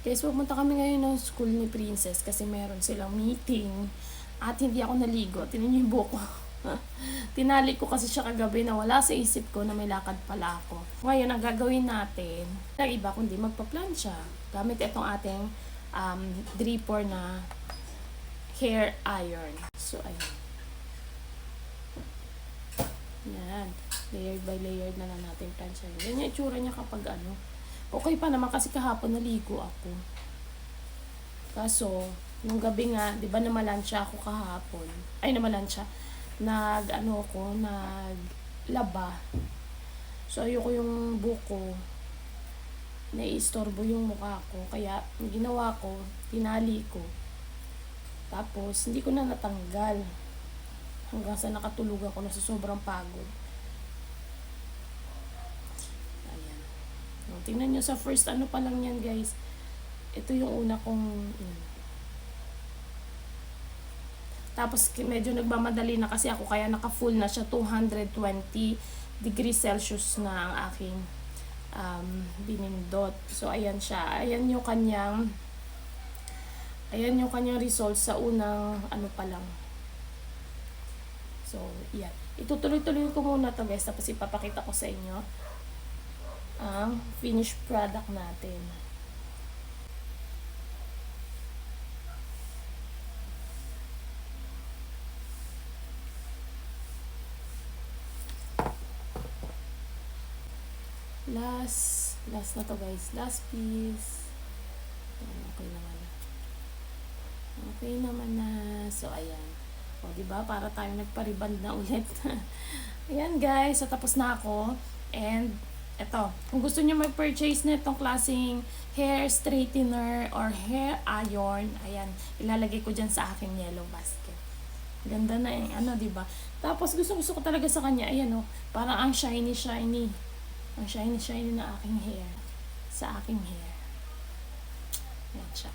Guys, pumunta kami ngayon ng school ni Princess kasi meron silang meeting at hindi ako naligo. Tinan yung buhok ko. Tinali ko kasi siya kagabi na wala sa isip ko na may lakad pala ako. Ngayon, ang gagawin natin, ang iba kundi magpa-plancha. Gamit itong ating um, dripper na hair iron. So, ayun. Yan. Layered by layered na lang natin plancha. Yan yung itsura niya kapag ano. Okay pa naman kasi kahapon naligo ako. Kaso, nung gabi nga, di ba namalansya ako kahapon. Ay, namalansya. Nag, ano ko, nag laba. So, ayoko yung buko. Naiistorbo yung mukha ko. Kaya, ginawa ko, tinali ko. Tapos, hindi ko na natanggal. Hanggang sa nakatulog ako na sa sobrang pagod. Ayan. O, tingnan nyo sa first ano pa lang yan guys. Ito yung una kong... yun. Tapos medyo nagmamadali na kasi ako kaya naka-full na siya 220 degrees Celsius na ang aking um, binindot. So ayan siya. Ayan yung kanyang ayan yung kanyang result sa unang ano pa lang. So, yan. Itutuloy-tuloy ko muna to guys tapos ipapakita ko sa inyo ang finished product natin. Last, last na to guys. Last piece. Okay naman na. Okay naman na. So, ayan. O, di ba? Para tayo nagpariband na ulit. ayan guys. So, tapos na ako. And, eto. Kung gusto niyo mag-purchase na itong klaseng hair straightener or hair iron, ayan. Ilalagay ko dyan sa aking yellow basket. Ganda na eh. Ano, ba? Tapos, gusto gusto ko talaga sa kanya. Ayan o. Parang ang shiny, shiny. Ang shiny, shiny na aking hair. Sa aking hair. Ayan siya.